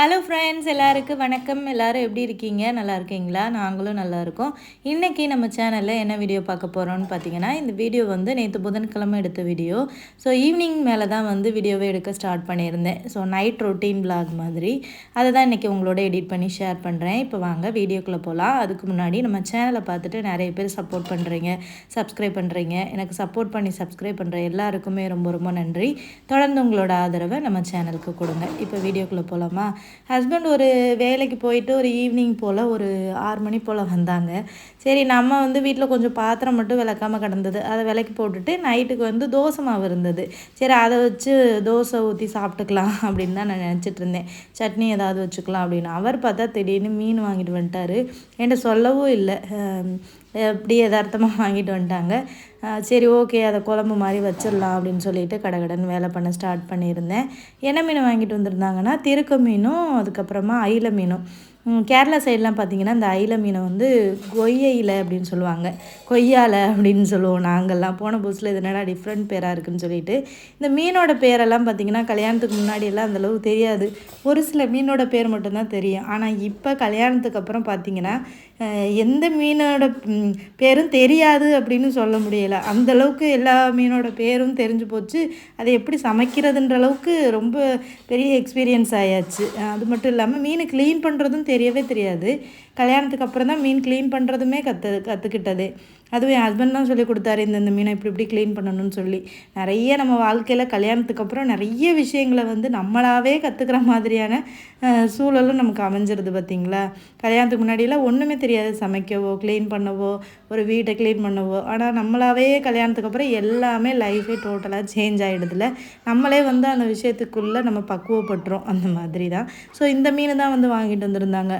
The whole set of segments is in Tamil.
ஹலோ ஃப்ரெண்ட்ஸ் எல்லாருக்கும் வணக்கம். எல்லாரும் எப்படி இருக்கீங்க? நல்லா இருக்கீங்களா? நாங்களும் நல்லா இருக்கோம். இன்றைக்கி நம்ம சேனலில் என்ன வீடியோ பார்க்க போகிறோம்னு பார்த்தீங்கன்னா இந்த வீடியோ வந்து நேற்று புதன்கிழமை எடுத்த வீடியோ ஸோ ஈவினிங் மேலே தான் வந்து வீடியோவை எடுக்க ஸ்டார்ட் பண்ணியிருந்தேன். ஸோ நைட் ரொட்டீன் vlog மாதிரி. அதை தான் இன்றைக்கி உங்களோட எடிட் பண்ணி ஷேர் பண்ணுறேன் இப்போ வாங்க வீடியோக்குள்ளே போகலாம் அதுக்கு முன்னாடி நம்ம சேனலை பார்த்துட்டு நிறைய பேர் சப்போர்ட் பண்ணுறீங்க சப்ஸ்கிரைப் பண்ணுறீங்க எனக்கு சப்போர்ட் பண்ணி சப்ஸ்கிரைப் பண்ணுற எல்லாருக்குமே ரொம்ப ரொம்ப நன்றி. தொடர்ந்து உங்களோட ஆதரவை நம்ம சேனலுக்கு கொடுங்க. இப்போ வீடியோக்குள்ளே போகலாமா ஹஸ்பண்ட் ஒரு வேலைக்கு போயிட்டு ஒரு ஈவினிங் போல் ஒரு ஆறு மணி போல் வந்தாங்க. சரி நம்ம வந்து வீட்டில் கொஞ்சம் பாத்திரம் மட்டும் விளக்காமல் கிடந்தது. அதை விலைக்கு போட்டுட்டு நைட்டுக்கு வந்து தோசை மாவு இருந்தது. சரி அதை வச்சு தோசை ஊற்றி சாப்பிட்டுக்கலாம் அப்படின்னு தான் நான் நினச்சிட்டு இருந்தேன். சட்னி ஏதாவது வச்சுக்கலாம் அப்படின்னு. அவர் பார்த்தா திடீர்னு மீன் வாங்கிட்டு வந்துட்டாரு. என்கிட்ட சொல்லவும் இல்லை. எப்படி யதார்த்தமாக வாங்கிட்டு வந்துட்டாங்க. சரி ஓகே அதை குழம்பு மாதிரி வச்சிடலாம் அப்படின்னு சொல்லிட்டு கடகடன்னு வேலை பண்ண ஸ்டார்ட் பண்ணியிருந்தேன். என்ன மீன் வாங்கிட்டு வந்திருந்தாங்கன்னா திருக்க மீனும் அதுக்கப்புறமா அயில மீனும். கேரளா சைட்லாம் பார்த்தீங்கன்னா இந்த அயில மீனை வந்து கொய்யையில் அப்படின்னு சொல்லுவாங்க. கொய்யால அப்படின்னு சொல்லுவோம் நாங்கள்லாம். போன புதுசில் இது என்னடா டிஃப்ரெண்ட் பேராக இருக்குதுன்னு சொல்லிட்டு. இந்த மீனோட பேரெல்லாம் பார்த்தீங்கன்னா கல்யாணத்துக்கு முன்னாடியெல்லாம் அந்தளவு அந்த அளவுக்கு தெரியாது. ஒரு சில மீனோட பேர் மட்டும்தான் தெரியும். ஆனால் இப்போ கல்யாணத்துக்கு அப்புறம் பார்த்தீங்கன்னா எந்த மீனோட பேரும் தெரியாது அப்படின்னு சொல்ல முடியலை. அந்த அளவுக்கு எல்லா மீனோட பேரும் தெரிஞ்சு போச்சு. அதை எப்படி சமைக்கிறதுன்ற அளவுக்கு ரொம்ப பெரிய எக்ஸ்பீரியன்ஸ் ஆயாச்சு. அது மட்டும் இல்லாமல் மீனை க்ளீன் பண்ணுறதும் தெரியவே தெரியாது கல்யாணத்துக்கு அப்புறம் தான் மீன் க்ளீன் பண்ணுறதுமே கற்று கற்றுக்கிட்டது அதுவும் என் ஹஸ்பண்ட் தான் சொல்லி கொடுத்தாரு இந்த இந்த மீனை இப்படி இப்படி க்ளீன் பண்ணணும்னு சொல்லி. நிறைய நம்ம வாழ்க்கையில் கல்யாணத்துக்கு அப்புறம் நிறைய விஷயங்களை வந்து நம்மளாவே கற்றுக்கிற மாதிரியான சூழலும் நமக்கு அமைஞ்சிருது பார்த்தீங்களா கல்யாணத்துக்கு முன்னாடியெல்லாம் ஒன்றுமே தெரியாது சமைக்கவோ க்ளீன் பண்ணவோ ஒரு வீட்டை க்ளீன் பண்ணவோ. ஆனால் நம்மளாவே கல்யாணத்துக்கு அப்புறம் எல்லாமே லைஃபே டோட்டலாக சேஞ்ச் ஆகிடுதுல நம்மளே வந்து அந்த விஷயத்துக்குள்ளே நம்ம பக்குவப்பட்டுறோம் அந்த மாதிரி தான் ஸோ இந்த மீன் தான் வந்து வாங்கிட்டு வந்திருந்தாங்க.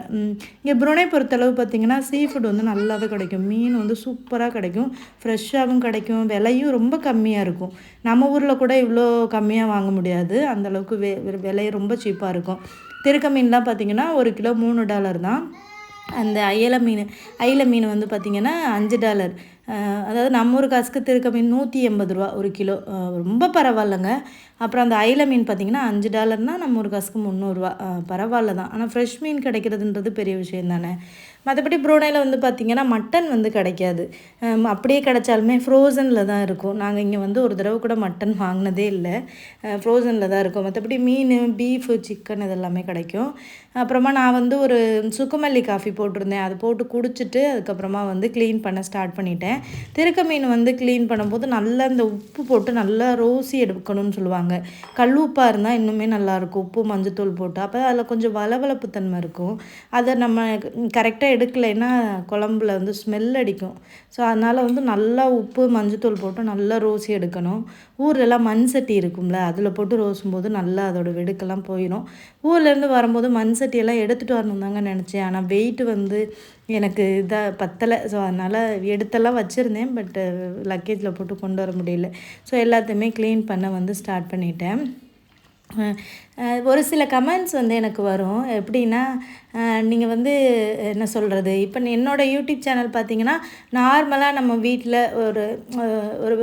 இங்கே புருணை பொறுத்தளவு பார்த்திங்கன்னா சீ ஃபுட் வந்து நல்லாவே கிடைக்கும். மீன் வந்து சூப்பராக கிடைக்கும். ஃப்ரெஷ்ஷாகவும் கிடைக்கும். விலையும் ரொம்ப கம்மியாக இருக்கும். நம்ம ஊரில் கூட இவ்வளோ கம்மியாக வாங்க முடியாது. அந்தளவுக்கு வெ விலை ரொம்ப சீப்பாக இருக்கும். திருக்க மீன்லாம் பார்த்திங்கன்னா ஒரு கிலோ மூணு டாலர் தான். அந்த அயல மீன் அயில மீன் வந்து பார்த்திங்கன்னா அஞ்சு டாலர் அதாவது நம்ம ஒரு காசுக்கு திருக்க மீன் நூற்றி எண்பது ரூபா ஒரு கிலோ. ரொம்ப பரவாயில்லைங்க. அப்புறம் அந்த அயில மீன் பார்த்திங்கன்னா அஞ்சு டாலர்னால் நம்ம ஒரு காசுக்கு முந்நூறுரூவா பரவாயில்ல தான். ஆனால் ஃப்ரெஷ் மீன் கிடைக்கிறதுன்றது பெரிய விஷயம் தானே மற்றபடி ப்ரூனையில் வந்து பார்த்திங்கன்னா மட்டன் வந்து கிடைக்காது. அப்படியே கிடைச்சாலுமே ஃப்ரோசனில் தான் இருக்கும். நாங்கள் இங்கே வந்து ஒரு தடவை கூட மட்டன் வாங்கினதே இல்லை. ஃப்ரோசனில் தான் இருக்கும். மற்றபடி மீன் பீஃபு சிக்கன் இதெல்லாமே கிடைக்கும். அப்புறமா நான் வந்து ஒரு சுக்குமல்லி காஃபி போட்டிருந்தேன். அது போட்டு குடிச்சிட்டு அதுக்கப்புறமா வந்து க்ளீன் பண்ண ஸ்டார்ட் பண்ணிட்டேன். திருக்க மீன் வந்து க்ளீன் பண்ணும்போது நல்லா இந்த உப்பு போட்டு நல்லா ரோசி எடுக்கணும்னு சொல்லுவாங்க. கல் உப்பாக இருந்தால் இன்னுமே நல்லாயிருக்கும் உப்பு மஞ்சத்தூள் போட்டு. அப்போ அதில் கொஞ்சம் வளவளப்பு தன்மை இருக்கும். அதை நம்ம கரெக்டாக எடுக்கலைன்னா குழம்புல வந்து ஸ்மெல் அடிக்கும். ஸோ அதனால் வந்து நல்லா உப்பு மஞ்சத்தூள் போட்டு நல்லா ரோசி எடுக்கணும். ஊர்லலாம் மண் சட்டி இருக்கும்ல அதில் போட்டு ரோசும் போது நல்லா அதோட வெடுக்கெல்லாம் போயிடும் ஊர்லேருந்து வரும்போது மண் சட்டியெல்லாம் எடுத்துகிட்டு வரணும் தாங்க நினச்சேன். ஆனால் வெயிட் வந்து எனக்கு இதாக பத்தலை. ஸோ அதனால் எடுத்தெல்லாம் வச்சுருந்தேன் பட்டு லக்கேஜில் போட்டு கொண்டு வர முடியல. ஸோ எல்லாத்தையுமே க்ளீன் பண்ண வந்து ஸ்டார்ட் பண்ணிட்டேன். ஒரு சில கமெண்ட்ஸ் வந்து எனக்கு வரும். எப்படின்னா நீங்கள் வந்து என்ன சொல்கிறது இப்போ என்னோடய யூடியூப் சேனல் பார்த்தீங்கன்னா நார்மலாக நம்ம வீட்டில் ஒரு ஒரு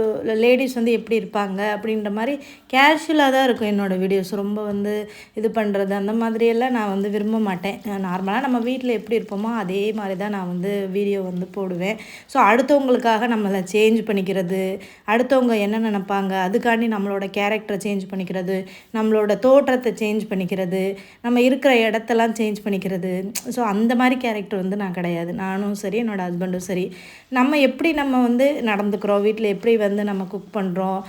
லேடிஸ் வந்து எப்படி இருப்பாங்க அப்படின்ற மாதிரி கேஷுவலாக தான் இருக்கும் என்னோடய வீடியோஸ் ரொம்ப வந்து இது பண்ணுறது அந்த மாதிரியெல்லாம் நான் வந்து விரும்ப மாட்டேன். நார்மலாக நம்ம வீட்டில் எப்படி இருப்போமோ அதே மாதிரி தான் நான் வந்து வீடியோ வந்து போடுவேன். ஸோ அடுத்தவங்களுக்காக நம்மளை சேஞ்ச் பண்ணிக்கிறது அடுத்தவங்க என்ன நினப்பாங்க அதுக்காண்டி நம்மளோட கேரக்டரை சேஞ்ச் பண்ணிக்கிறது நம்மளோட தோற்றத்தை சேஞ்ச் பண்ணிக்கிறது நம்ம இருக்கிற இடத்தெல்லாம் சேஞ்ச் பண்ணிக்கிறது. ஸோ அந்த மாதிரி கேரக்டர் வந்து நான் கிடையாது. நானும் சரி என்னோடய ஹஸ்பண்டும் சரி. நம்ம எப்படி நம்ம வந்து நடந்துக்கிறோம்? வீட்டில் எப்படி வந்து நம்ம குக் பண்ணுறோம்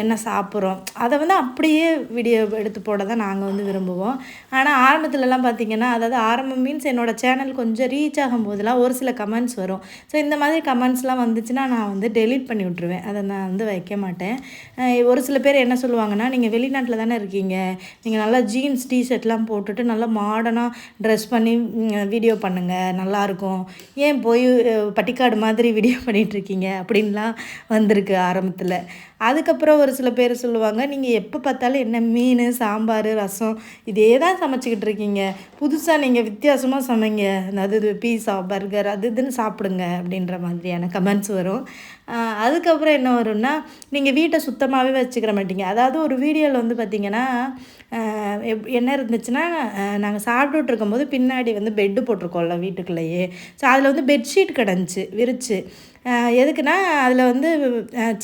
என்ன சாப்பிட்றோம்? அதை வந்து அப்படியே வீடியோ எடுத்து போட தான் நாங்கள் வந்து விரும்புவோம். ஆனால் ஆரம்பத்துலலாம் பார்த்தீங்கன்னா அதாவது ஆரம்பம் மீன்ஸ் என்னோடய சேனல் கொஞ்சம் ரீச் ஆகும்போதெல்லாம் ஒரு சில கமெண்ட்ஸ் வரும். ஸோ இந்த மாதிரி கமெண்ட்ஸ்லாம் வந்துச்சுன்னா நான் வந்து டெலீட் பண்ணி விட்ருவேன் அதை நான் வந்து வைக்க மாட்டேன். ஒரு சில பேர் என்ன சொல்லுவாங்கன்னா நீங்கள் வெளிநாட்டில் தானே இருக்கீங்க? நீங்கள் நல்லா ஜீன்ஸ் டிஷர்ட்லாம் போட்டுட்டு நல்லா மாடர்னாக ட்ரெஸ் பண்ணி வீடியோ பண்ணுங்கள் நல்லாயிருக்கும் ஏன் போய் பட்டிக்காடு மாதிரி மாதிரி வீடியோ பண்ணிகிட்ருக்கீங்க அப்படின்லாம் வந்திருக்கு ஆரம்பத்தில். அதுக்கப்புறம் ஒரு சில பேர் சொல்லுவாங்க நீங்கள் எப்போ பார்த்தாலும் என்ன மீன் சாம்பார் ரசம் இதே தான் சமைச்சிக்கிட்டு இருக்கீங்க. புதுசாக நீங்கள் வித்தியாசமாக சமைங்க. அது இது பீஸா பர்கர் அது இதுன்னு சாப்பிடுங்க. அப்படின்ற மாதிரியான கமெண்ட்ஸ் வரும். அதுக்கப்புறம் என்ன வரும்னா நீங்கள் வீட்டை சுத்தமாகவே வச்சுக்கிற மாட்டீங்க. அதாவது ஒரு வீடியோவில் வந்து பார்த்திங்கன்னா என்ன இருந்துச்சுன்னா நாங்கள் சாப்பிட்டுட்டு இருக்கும்போது பின்னாடி வந்து பெட்டு போட்டிருக்கோம்ல வீட்டுக்குள்ளேயே. ஸோ அதில் வந்து பெட்ஷீட் கிடந்துச்சு விரிச்சு. எதுக்குன்னா அதில் வந்து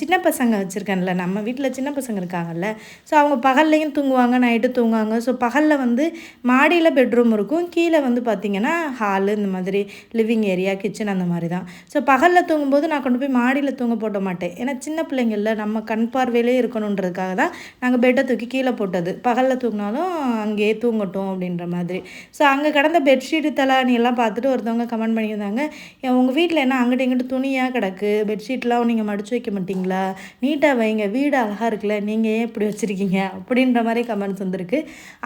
சின்ன பசங்க வச்சுருக்கேன்ல நம்ம வீட்டில் சின்ன பசங்க இருக்காங்கல்ல ஸோ அவங்க பகல்லையும் தூங்குவாங்க நைட்டு தூங்குவாங்க ஸோ பகலில் வந்து மாடியில் பெட்ரூம் இருக்கும் கீழே வந்து பார்த்திங்கன்னா ஹாலு இந்த மாதிரி லிவிங் ஏரியா கிச்சன் அந்த மாதிரி தான் ஸோ பகலில் தூங்கும்போது நான் கொண்டு போய் மாடியில் தூங்க போட மாட்டேன். ஏன்னா சின்ன பிள்ளைங்களில் நம்ம கண் பார்வையிலே இருக்கணுன்றதுக்காக தான் நாங்கள் பெட்டை தூக்கி கீழே போட்டது. பகலில் தூங்கினாலும் அங்கேயே தூங்கட்டும் அப்படின்ற மாதிரி. ஸோ அங்கே கடந்த பெட்ஷீட்டு தலாணி எல்லாம் பார்த்துட்டு ஒருத்தவங்க கமெண்ட் பண்ணியிருந்தாங்க உங்கள் வீட்டில் என்ன அங்கிட்ட இங்கிட்ட துணியாக கிடக்கு? பெட்ஷீட்லாம் நீங்கள் மடிச்சு வைக்க மாட்டிங்களா? நீட்டாக வைங்க. வீடு அழகாக இருக்குல்ல. நீங்கள் ஏன் இப்படி வச்சுருக்கீங்க? அப்படின்ற மாதிரி கமெண்ட்ஸ் வந்திருக்கு.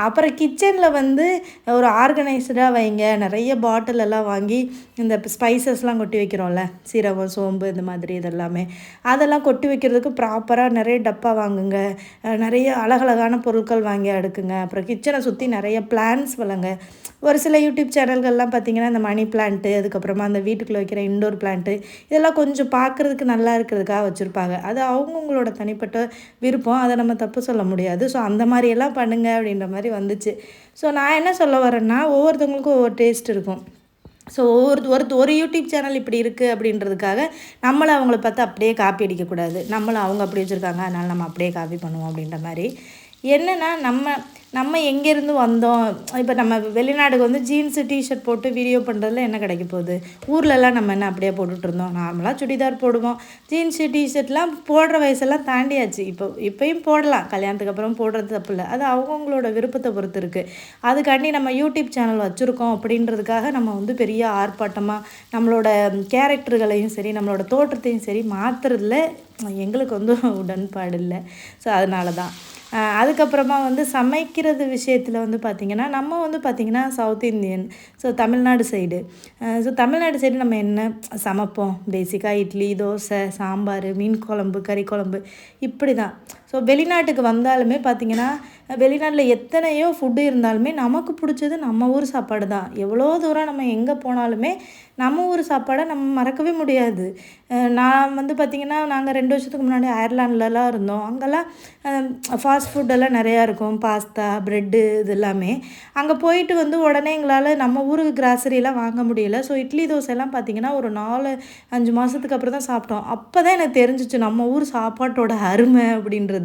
அப்புறம் கிச்சனில் வந்து ஒரு ஆர்கனைஸ்டாக வைங்க. நிறைய பாட்டில் எல்லாம் வாங்கி இந்த ஸ்பைசஸ்லாம் கொட்டி வைக்கிறோம்ல. சீரகம் சோம்பு இந்த மாதிரி இதெல்லாமே. அதெல்லாம் கொட்டி வைக்கிறதுக்கு ப்ராப்பராக நிறைய டப்பா வாங்குங்க. நிறைய அழகழகான பொருட்கள் வாங்கி அடுக்குங்க. அப்புறம் கிச்சனை சுற்றி நிறைய பிளான்ஸ் வளங்க ஒரு சில யூடியூப் சேனல்கள்லாம் பார்த்தீங்கன்னா இந்த மணி பிளான்ட்டு அதுக்கப்புறமா அந்த வீட்டுக்குள்ளே வைக்கிற இண்டோர் பிளான்ட்டு இதெல்லாம் கொஞ்சம் பார்க்குறதுக்கு நல்லா இருக்கிறதுக்காக வச்சுருப்பாங்க. அது அவங்கவுங்களோட தனிப்பட்ட விருப்பம். அதை நம்ம தப்பு சொல்ல முடியாது. ஸோ அந்த மாதிரியெல்லாம் பண்ணுங்க அப்படின்ற மாதிரி வந்துச்சு. ஸோ நான் என்ன சொல்ல வரேன்னா ஒவ்வொருத்தவங்களுக்கும் ஒவ்வொரு டேஸ்ட் இருக்கும். ஸோ ஒவ்வொரு ஒரு ஒரு யூடியூப் சேனல் இப்படி இருக்குது அப்படின்றதுக்காக நம்மளும் அவங்கள பார்த்து அப்படியே காப்பி அடிக்கக்கூடாது. நம்மளும் அவங்க அப்படி வச்சுருக்காங்க. அதனால் நம்ம அப்படியே காப்பி பண்ணுவோம் அப்படின்ற மாதிரி. என்னென்னா நம்ம நம்ம எங்கேருந்து வந்தோம்? இப்போ நம்ம வெளிநாடுக்கு வந்து ஜீன்ஸு டிஷர்ட் போட்டு வீடியோ பண்ணுறதுல என்ன கிடைக்க போகுது? ஊர்லலாம் நம்ம என்ன அப்படியே போட்டுட்டு இருந்தோம். நார்மலாக சுடிதார் போடுவோம். ஜீன்ஸு டிஷர்ட்லாம் போடுற வயசெல்லாம் தாண்டியாச்சு. இப்போ இப்போயும் போடலாம். கல்யாணத்துக்கு அப்புறம் போடுறது தப்பு இல்லை. அது அவங்கவுங்களோட விருப்பத்தை பொறுத்து இருக்குது அதுக்காண்டி நம்ம யூடியூப் சேனல் வச்சுருக்கோம் அப்படின்றதுக்காக நம்ம வந்து பெரிய ஆர்ப்பாட்டமாக நம்மளோட கேரக்டர்களையும் சரி நம்மளோட தோற்றத்தையும் சரி மாற்றுறதுல எங்களுக்கு வந்து உடன்பாடு இல்லை. ஸோ அதனால தான். அதுக்கப்புறமா வந்து சமைக்கிறது விஷயத்தில் வந்து பார்த்திங்கன்னா நம்ம வந்து பார்த்திங்கன்னா South Indian so Tamil Nadu side so Tamil Nadu side நம்ம என்ன சமைப்போம்? பேசிக்காக இட்லி தோசை சாம்பார் மீன் குழம்பு கறி குழம்பு. இப்படி தான் ஸோ வெளிநாட்டுக்கு வந்தாலுமே பார்த்திங்கன்னா வெளிநாட்டில் எத்தனையோ ஃபுட்டு இருந்தாலுமே நமக்கு பிடிச்சது நம்ம ஊர் சாப்பாடு தான் எவ்வளோ தூரம் நம்ம எங்கே போனாலுமே நம்ம ஊர் சாப்பாடை நம்ம மறக்கவே முடியாது. நான் வந்து பார்த்திங்கன்னா நாங்கள் ரெண்டு வருஷத்துக்கு முன்னாடி அயர்லாண்ட்லலாம் இருந்தோம். அங்கெல்லாம் ஃபாஸ்ட் ஃபுட்டெல்லாம் நிறையா இருக்கும். பாஸ்தா ப்ரெட்டு இது எல்லாமே. அங்கே போயிட்டு வந்து உடனே எங்களால் நம்ம ஊருக்கு கிராசரியெல்லாம் வாங்க முடியல. ஸோ இட்லி தோசைலாம் பார்த்திங்கன்னா ஒரு நாலு அஞ்சு மாதத்துக்கு அப்புறம் தான் சாப்பிட்டோம். அப்போ தான் எனக்கு தெரிஞ்சிச்சு நம்ம ஊர் சாப்பாட்டோட அருமை அப்படின்றது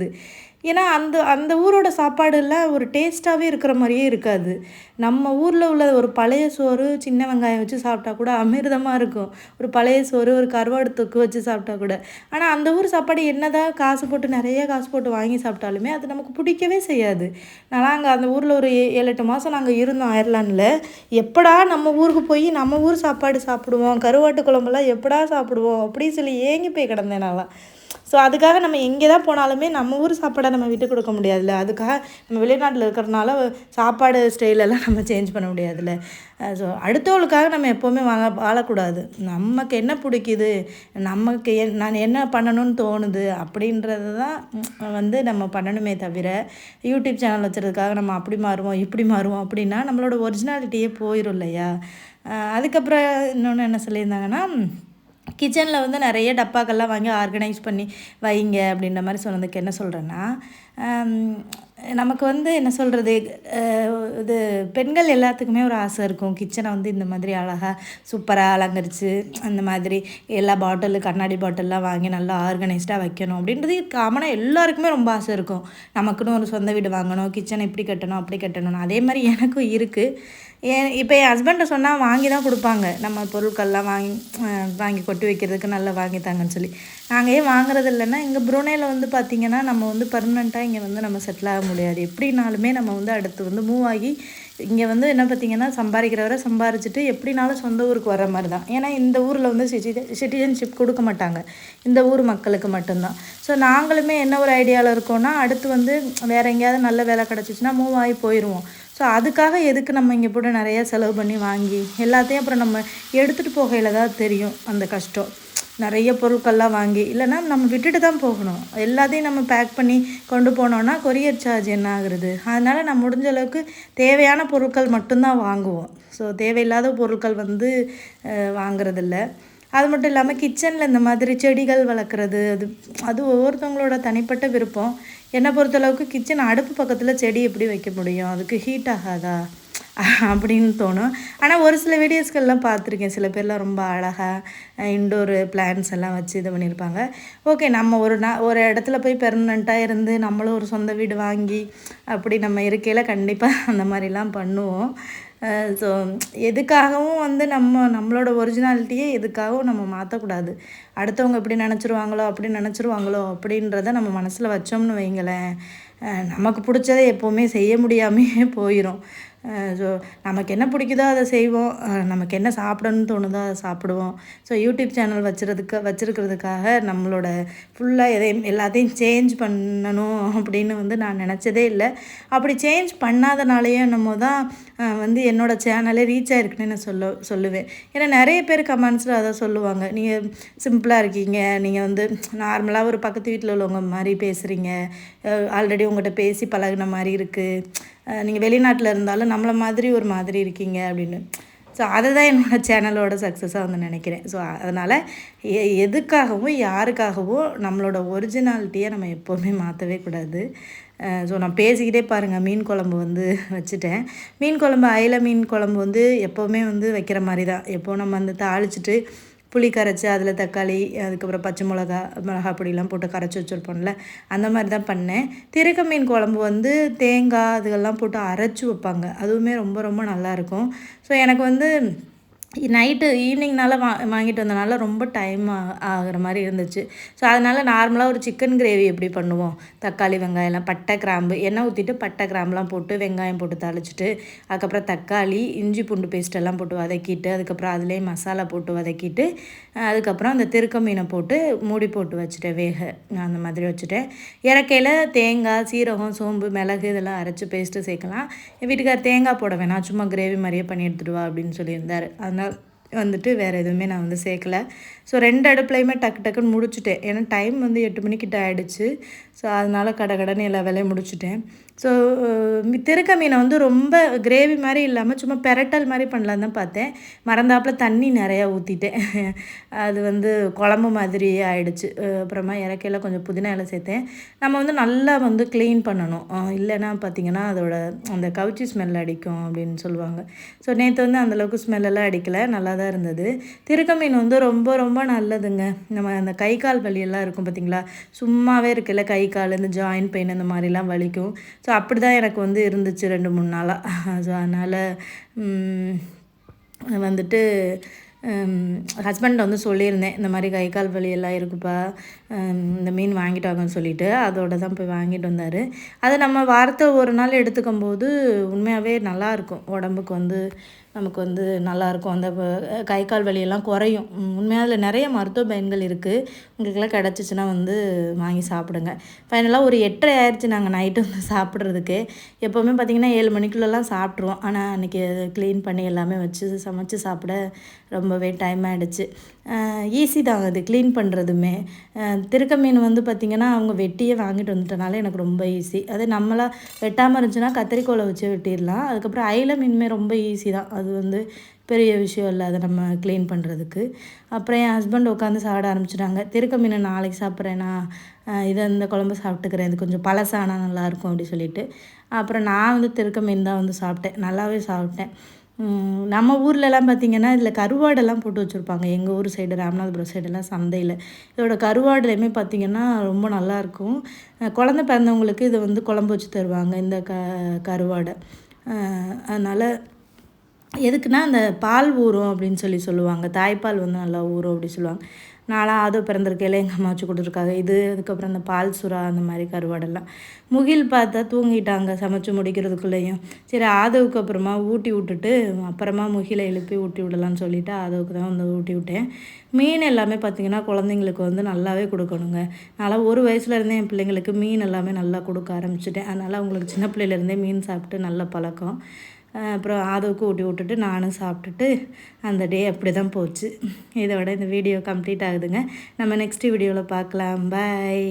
ஏன்னா அந்த அந்த ஊரோட சாப்பாடுலாம் ஒரு டேஸ்ட்டாகவே இருக்கிற மாதிரியே இருக்காது. நம்ம ஊரில் உள்ள ஒரு பழைய சோறு சின்ன வெங்காயம் வச்சு சாப்பிட்டா கூட அமிர்தமாக இருக்கும். ஒரு பழைய சோறு ஒரு கருவாடு தொக்கு வச்சு சாப்பிட்டா கூட. ஆனால் அந்த ஊர் சாப்பாடு என்னதான் காசு போட்டு நிறைய காசு போட்டு வாங்கி சாப்பிட்டாலுமே அது நமக்கு பிடிக்கவே செய்யாது. நான் அங்கே அந்த ஊரில் ஒரு ஏ- ஏழு எட்டு மாதம் நாங்கள் இருந்தோம் அயர்லாண்டில் எப்படா நம்ம ஊருக்கு போய் நம்ம ஊர் சாப்பாடு சாப்பிடுவோம் கருவாட்டு குழம்பெல்லாம் எப்படா சாப்பிடுவோம் அப்படின்னு சொல்லி ஏங்கி போய் கிடந்தேன் நான்லாம். ஸோ அதுக்காக நம்ம எங்கே தான் போனாலுமே நம்ம ஊர் சாப்பாடை நம்ம விட்டு கொடுக்க முடியாதுல்ல. அதுக்காக நம்ம வெளிநாட்டில் இருக்கிறனால சாப்பாடு ஸ்டைலெல்லாம் நம்ம சேஞ்ச் பண்ண முடியாதுல்ல. ஸோ அடுத்தவங்களுக்காக நம்ம எப்போவுமே வாழ வாழக்கூடாது. நமக்கு என்ன பிடிக்குது? நமக்கு என் நான் என்ன பண்ணணும்னு தோணுது? அப்படின்றது தான் வந்து நம்ம பண்ணணுமே தவிர யூடியூப் சேனல் வச்சுறதுக்காக நம்ம அப்படி மாறுவோம் இப்படி மாறுவோம் அப்படின்னா நம்மளோட ஒரிஜினாலிட்டியே போயிடும் இல்லையா? அதுக்கப்புறம் இன்னொன்று என்ன சொல்லியிருந்தாங்கன்னா கிச்சனில் வந்து நிறைய டப்பாக்கள்லாம் வாங்கி ஆர்கனைஸ் பண்ணி வைங்க அப்படின்ற மாதிரி சொன்னதுக்கு என்ன சொல்கிறேன்னா நமக்கு வந்து என்ன சொல்கிறது இது பெண்கள் எல்லாத்துக்குமே ஒரு ஆசை இருக்கும். கிச்சனை வந்து இந்த மாதிரி அழகாக சூப்பராக அலங்கரித்து அந்த மாதிரி எல்லா பாட்டிலு கண்ணாடி பாட்டில்லாம் வாங்கி நல்லா ஆர்கனைஸ்டாக வைக்கணும் அப்படின்றது காமனாக எல்லாருக்குமே ரொம்ப ஆசை இருக்கும். நமக்குன்னு ஒரு சொந்த வீடு வாங்கணும் கிச்சனை இப்படி கட்டணும் அப்படி கட்டணும் அதே மாதிரி எனக்கும் இருக்குது ஏன் இப்போ என் ஹஸ்பண்டை சொன்னால் வாங்கி தான் கொடுப்பாங்க. நம்ம பொருட்கள்லாம் வாங்கி வாங்கி கொட்டி வைக்கிறதுக்கு நல்லா வாங்கித்தாங்கன்னு சொல்லி. நாங்கள் ஏன் வாங்குறது இல்லைன்னா இங்கே புரோனேயில் வந்து பார்த்திங்கன்னா நம்ம வந்து பர்மனெண்ட்டாக இங்கே வந்து நம்ம செட்டில் ஆக முடியாது. எப்படினாலுமே நம்ம வந்து அடுத்து வந்து மூவ் ஆகி இங்கே வந்து என்ன பார்த்திங்கன்னா சம்பாதிக்கிறவரை சம்பாரிச்சிட்டு எப்படினாலும் சொந்த ஊருக்கு வர மாதிரி தான் ஏன்னா இந்த ஊரில் வந்து சிட்டி சிட்டிசன்ஷிப் கொடுக்க மாட்டாங்க. இந்த ஊர் மக்களுக்கு மட்டும்தான். ஸோ நாங்களுமே என்ன ஒரு ஐடியாவில் இருக்கோம்னா அடுத்து வந்து வேறு எங்கேயாவது நல்ல வேலை கிடச்சிச்சின்னா மூவ் ஆகி போயிடுவோம் ஸோ அதுக்காக எதுக்கு நம்ம இங்கே போட்டு நிறைய செலவு பண்ணி வாங்கி எல்லாத்தையும் அப்புறம் நம்ம எடுத்துகிட்டு போகையில் தான் தெரியும் அந்த கஷ்டம். நிறைய பொருட்கள்லாம் வாங்கி இல்லைன்னா நம்ம விட்டுட்டு தான் போகணும். எல்லாத்தையும் நம்ம பேக் பண்ணி கொண்டு போனோம்னா கொரியர் சார்ஜ் என்ன ஆகுறது? அதனால் நான் முடிஞ்ச அளவுக்கு தேவையான பொருட்கள் மட்டும்தான் வாங்குவோம். ஸோ தேவையில்லாத பொருட்கள் வந்து வாங்குறதில்ல. அது மட்டும் இல்லாமல் கிச்சனில் இந்த மாதிரி செடிகள் வளர்க்குறது அது அது ஒவ்வொருத்தவங்களோட தனிப்பட்ட விருப்பம். என்னை பொறுத்தளவுக்கு கிச்சன் அடுப்பு பக்கத்தில் செடி எப்படி வைக்க முடியும்? அதுக்கு ஹீட் ஆகாதா? அப்படின்னு தோணும். ஆனால் ஒரு சில வீடியோஸ்கள்லாம் பார்த்துருக்கேன். சில பேர்லாம் ரொம்ப அழகாக இன்டோர் பிளான்ஸ் எல்லாம் வச்சு இது பண்ணியிருப்பாங்க. ஓகே நம்ம ஒரு நா ஒரு இடத்துல போய் பெர்மனண்ட்டாக இருந்து நம்மளும் ஒரு சொந்த வீடு வாங்கி அப்படி நம்ம இருக்கையில் கண்டிப்பாக அந்த மாதிரிலாம் பண்ணுவோம். ஸோ எதுக்காகவும் வந்து நம்ம நம்மளோட ஒரிஜினாலிட்டியே எதுக்காகவும் நம்ம மாற்றக்கூடாது அடுத்தவங்க எப்படி நினச்சிருவாங்களோ அப்படி நினச்சிருவாங்களோ அப்படின்றத நம்ம மனசில் வச்சோம்னு வைங்களேன். நமக்கு பிடிச்சதை எப்போவுமே செய்ய முடியாமையே போயிடும் ஸோ நமக்கு என்ன பிடிக்குதோ அதை செய்வோம். நமக்கு என்ன சாப்பிடணும்னு தோணுதோ அதை சாப்பிடுவோம். ஸோ யூடியூப் சேனல் வச்சுறதுக்கு வச்சுருக்கிறதுக்காக நம்மளோட ஃபுல்லாக எதையும் எல்லாத்தையும் சேஞ்ச் பண்ணணும் அப்படின்னு வந்து நான் நினச்சதே இல்லை. அப்படி சேஞ்ச் பண்ணாதனாலேயே நம்ம தான் வந்து என்னோடய சேனலே ரீச் ஆகிருக்குன்னு நான் சொல்ல சொல்லுவேன். ஏன்னா நிறைய பேர் கமெண்ட்ஸில் அதை சொல்லுவாங்க. நீங்கள் சிம்பிளாக இருக்கீங்க. நீங்கள் வந்து நார்மலாக ஒரு பக்கத்து வீட்டில் உள்ளவங்க மாதிரி பேசுகிறீங்க ஆல்ரெடி உங்கள்கிட்ட பேசி பழகின மாதிரி இருக்குது நீங்கள் வெளிநாட்டில் இருந்தாலும் நம்மளை மாதிரி ஒரு மாதிரி இருக்கீங்க அப்படின்னு. ஸோ அதை தான் என்னோடய சேனலோட சக்ஸஸாக வந்து நினைக்கிறேன். ஸோ அதனால் எ எதுக்காகவும் யாருக்காகவும் நம்மளோட ஒரிஜினாலிட்டியை நம்ம எப்போவுமே மாற்றவே கூடாது. ஸோ நான் பேசிக்கிட்டே பாருங்கள் மீன் குழம்பு வந்து வச்சுட்டேன். மீன் குழம்பு அயில மீன் குழம்பு வந்து எப்போவுமே வந்து வைக்கிற மாதிரி தான். எப்போ நம்ம வந்து தாளிச்சிட்டு புளி கரைச்சி அதில் தக்காளி அதுக்கப்புறம் பச்சை மிளகா மிளகா பொடியெலாம் போட்டு கரைச்சி வச்சுருப்போம்ல அந்த மாதிரி தான் பண்ணேன். திரைக்க மீன் குழம்பு வந்து தேங்காய் அதுகெல்லாம் போட்டு அரைச்சி வைப்பாங்க. அதுவுமே ரொம்ப ரொம்ப நல்லாயிருக்கும் ஸோ எனக்கு வந்து நைட்டு ஈவினிங்னால வா வாங்கிட்டு வந்தனால ரொம்ப டைம் ஆகிற மாதிரி இருந்துச்சு. ஸோ அதனால் நார்மலாக ஒரு சிக்கன் கிரேவி எப்படி பண்ணுவோம்? தக்காளி வெங்காயம்லாம் பட்டை கிராம்பு எண்ணெய் ஊற்றிட்டு பட்டை கிராம்புலாம் போட்டு வெங்காயம் போட்டு தாளிச்சிட்டு அதுக்கப்புறம் தக்காளி இஞ்சி பூண்டு பேஸ்ட்டெல்லாம் போட்டு வதக்கிட்டு அதுக்கப்புறம் அதுலேயே மசாலா போட்டு வதக்கிட்டு அதுக்கப்புறம் அந்த திருக்க மீனை போட்டு மூடி போட்டு வச்சுட்டேன் வேக அந்த மாதிரி வச்சுட்டேன். இறக்கையில் தேங்காய் சீரகம் சோம்பு மிளகு இதெல்லாம் அரைச்சி பேஸ்ட்டு சேர்க்கலாம். வீட்டுக்கார் தேங்காய் போட வேணாம் சும்மா கிரேவி மாதிரியே பண்ணி எடுத்துகிட்டு வா அப்படின்னு சொல்லியிருந்தார். அதனால் வந்துட்டு வேறு எதுவுமே நான் வந்து சேர்க்கலை. ஸோ ரெண்டு அடுப்புலையுமே டக்கு டக்குன்னு முடிச்சுட்டேன். ஏன்னா டைம் வந்து எட்டு மணிக்கிட்ட ஆகிடுச்சு ஸோ அதனால் கடை கடைன்னு எல்லா வேலையும் முடிச்சுட்டேன். ஸோ uh, திருக்க மீனை வந்து ரொம்ப கிரேவி மாதிரி இல்லாமல் சும்மா பெரட்டல் மாதிரி பண்ணலான்னு தான் பார்த்தேன். மறந்தாப்பில் தண்ணி நிறையா ஊற்றிட்டேன் அது வந்து குழம்பு மாதிரி ஆயிடுச்சு. அப்புறமா இறக்கையில் கொஞ்சம் புதினா இலை சேர்த்தேன். நம்ம வந்து நல்லா வந்து க்ளீன் பண்ணணும். இல்லைன்னா பார்த்திங்கன்னா அதோட அந்த கவுச்சி ஸ்மெல் அடிக்கும் அப்படின்னு சொல்லுவாங்க. ஸோ நேற்று வந்து அந்தளவுக்கு ஸ்மெல்லெல்லாம் அடிக்கலை. நல்லா தான் இருந்தது. திருக்க மீன் வந்து ரொம்ப ரொம்ப நல்லதுங்க. நம்ம அந்த கை கால் வலியெல்லாம் இருக்கும் பார்த்திங்களா? சும்மாவே இருக்குல்ல கை கால் இந்த ஜாயின் பெயின் அந்த மாதிரிலாம் வலிக்கும். ஸோ அப்படி தான் எனக்கு வந்து இருந்துச்சு ரெண்டு மூணு நாளாக ஸோ அதனால் வந்துட்டு ஹஸ்பண்ட் வந்து சொல்லியிருந்தேன் இந்த மாதிரி கை கால் வலி எல்லாம் இருக்குப்பா இந்த மீன் வாங்கிட்டு வாங்கன்னு சொல்லிட்டு அதோட தான் போய் வாங்கிட்டு வந்தார். அதை நம்ம வாரத்தை ஒரு நாள் எடுத்துக்கும் போது உண்மையாகவே நல்லாயிருக்கும் உடம்புக்கு வந்து நமக்கு வந்து நல்லாயிருக்கும். அந்த கை கால் வலியெல்லாம் குறையும். உண்மையாக அதில் நிறைய மருத்துவ பயன்கள் இருக்குது உங்களுக்கெல்லாம் கிடச்சிச்சின்னா வந்து வாங்கி சாப்பிடுங்க. ஃபைனலாக ஒரு எட்டரை ஆயிடுச்சு நாங்கள் நைட்டு வந்து சாப்பிட்றதுக்கு. எப்போவுமே பார்த்திங்கன்னா ஏழு மணிக்குள்ளெல்லாம் சாப்பிட்ருவோம் ஆனால் அன்றைக்கி க்ளீன் பண்ணி எல்லாமே வச்சு சமைச்சு சாப்பிட ரொம்பவே டைம் ஆகிடுச்சு ஈஸி தான் அது க்ளீன் பண்ணுறதுமே திருக்க மீன் வந்து பார்த்திங்கன்னா அவங்க வெட்டியே வாங்கிட்டு வந்துட்டனால எனக்கு ரொம்ப ஈஸி அதே நம்மளாக வெட்டாமல் இருந்துச்சுன்னா கத்திரிக்கோலை வச்சு வெட்டிடலாம். அதுக்கப்புறம் ஐல மீனுமே ரொம்ப ஈஸி தான். அது வந்து பெரிய விஷயம் இல்லை அதை நம்ம க்ளீன் பண்ணுறதுக்கு அப்புறம் என் ஹஸ்பண்ட் உட்காந்து சாப்பிட ஆரம்பிச்சிட்டாங்க. திருக்க மீன் நாளைக்கு சாப்பிட்றேன்னா இதை இந்த குழம்பு சாப்பிட்டுக்கிறேன் இது கொஞ்சம் பழசானா நல்லாயிருக்கும் அப்படி சொல்லிட்டு. அப்புறம் நான் வந்து திருக்க மீன் தான் வந்து சாப்பிட்டேன். நல்லாவே சாப்பிட்டேன். நம்ம ஊர்லலாம் பார்த்திங்கன்னா இதில் கருவாடெல்லாம் போட்டு வச்சுருப்பாங்க. எங்கள் ஊர் சைடு ராமநாதபுரம் சைடெல்லாம் சந்தையில். இதோட கருவாடுலையுமே பார்த்திங்கன்னா ரொம்ப நல்லாயிருக்கும் குழந்த பிறந்தவங்களுக்கு இதை வந்து குழம்பு வச்சு தருவாங்க இந்த க கருவாடை. அதனால் எதுக்குன்னா அந்த பால் ஊறும் அப்படின்னு சொல்லி சொல்லுவாங்க. தாய்ப்பால் வந்து நல்லா ஊறும் அப்படி சொல்லுவாங்க. நாளாக ஆதோ பிறந்திருக்கையில் எங்கள் அம்மா வச்சு கொடுத்துருக்காங்க. இது அதுக்கப்புறம் அந்த பால் சுறா அந்த மாதிரி கருவாடெல்லாம். முகில் பார்த்தா தூங்கிட்டாங்க சமைச்சு முடிக்கிறதுக்குள்ளேயும். சரி ஆதவுக்கு அப்புறமா ஊட்டி விட்டுட்டு அப்புறமா முகிலை எழுப்பி ஊட்டி விடலான்னு சொல்லிவிட்டு ஆதவுக்கு தான் வந்து ஊட்டி விட்டேன். மீன் எல்லாமே பார்த்திங்கன்னா குழந்தைங்களுக்கு வந்து நல்லாவே கொடுக்கணுங்க. அதனால் ஒரு வயசுலேருந்தே என் பிள்ளைங்களுக்கு மீன் எல்லாமே நல்லா கொடுக்க ஆரம்பிச்சிட்டேன். அதனால் அவங்களுக்கு சின்ன பிள்ளையிலேருந்தே மீன் சாப்பிட்டு நல்ல பழக்கம். அப்புறம் ஆதவுக்கு ஊட்டி விட்டுட்டு நானும் சாப்பிட்டுட்டு அந்த டே அப்படி தான் போச்சு இதோட இந்த வீடியோ கம்ப்ளீட் ஆகுதுங்க. நம்ம நெக்ஸ்ட் வீடியோவில் பார்க்கலாம். பாய்